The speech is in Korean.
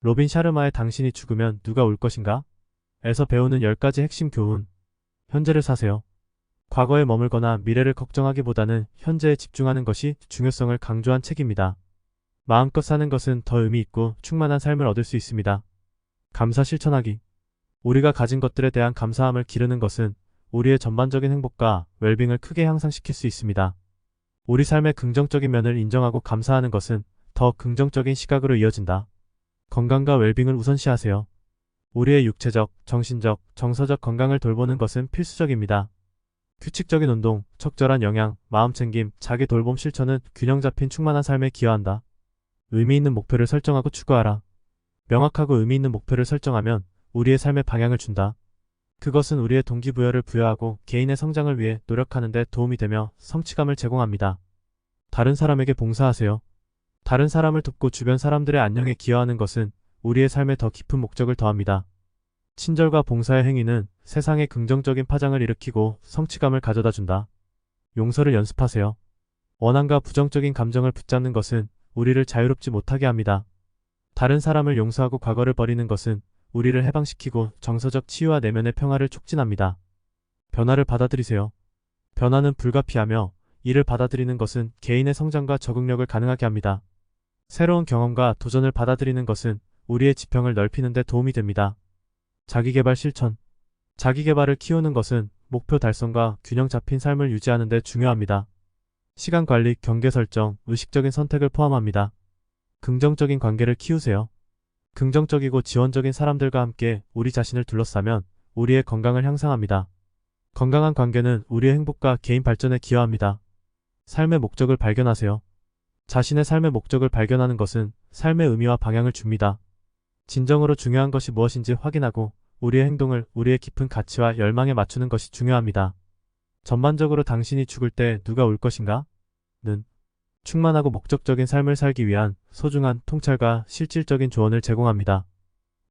로빈 샤르마의 당신이 죽으면 누가 울 것인가? 에서 배우는 10가지 핵심 교훈. 현재를 사세요. 과거에 머물거나 미래를 걱정하기보다는 현재에 집중하는 것이 중요성을 강조한 책입니다. 마음껏 사는 것은 더 의미 있고 충만한 삶을 얻을 수 있습니다. 감사 실천하기. 우리가 가진 것들에 대한 감사함을 기르는 것은 우리의 전반적인 행복과 웰빙을 크게 향상시킬 수 있습니다. 우리 삶의 긍정적인 면을 인정하고 감사하는 것은 더 긍정적인 시각으로 이어진다. 건강과 웰빙을 우선시하세요. 우리의 육체적, 정신적, 정서적 건강을 돌보는 것은 필수적입니다. 규칙적인 운동, 적절한 영양, 마음 챙김, 자기 돌봄 실천은 균형 잡힌 충만한 삶에 기여한다. 의미 있는 목표를 설정하고 추구하라. 명확하고 의미 있는 목표를 설정하면 우리의 삶에 방향을 준다. 그것은 우리의 동기부여를 부여하고 개인의 성장을 위해 노력하는 데 도움이 되며 성취감을 제공합니다. 다른 사람에게 봉사하세요. 다른 사람을 돕고 주변 사람들의 안녕에 기여하는 것은 우리의 삶에 더 깊은 목적을 더합니다. 친절과 봉사의 행위는 세상에 긍정적인 파장을 일으키고 성취감을 가져다 준다. 용서를 연습하세요. 원한과 부정적인 감정을 붙잡는 것은 우리를 자유롭지 못하게 합니다. 다른 사람을 용서하고 과거를 버리는 것은 우리를 해방시키고 정서적 치유와 내면의 평화를 촉진합니다. 변화를 받아들이세요. 변화는 불가피하며 이를 받아들이는 것은 개인의 성장과 적응력을 가능하게 합니다. 새로운 경험과 도전을 받아들이는 것은 우리의 지평을 넓히는 데 도움이 됩니다. 자기개발 실천. 자기개발을 키우는 것은 목표 달성과 균형 잡힌 삶을 유지하는 데 중요합니다. 시간 관리, 경계 설정, 의식적인 선택을 포함합니다. 긍정적인 관계를 키우세요. 긍정적이고 지원적인 사람들과 함께 우리 자신을 둘러싸면 우리의 건강을 향상합니다. 건강한 관계는 우리의 행복과 개인 발전에 기여합니다. 삶의 목적을 발견하세요. 자신의 삶의 목적을 발견하는 것은 삶의 의미와 방향을 줍니다. 진정으로 중요한 것이 무엇인지 확인하고 우리의 행동을 우리의 깊은 가치와 열망에 맞추는 것이 중요합니다. 전반적으로 당신이 죽을 때 누가 올 것인가? 는 충만하고 목적적인 삶을 살기 위한 소중한 통찰과 실질적인 조언을 제공합니다.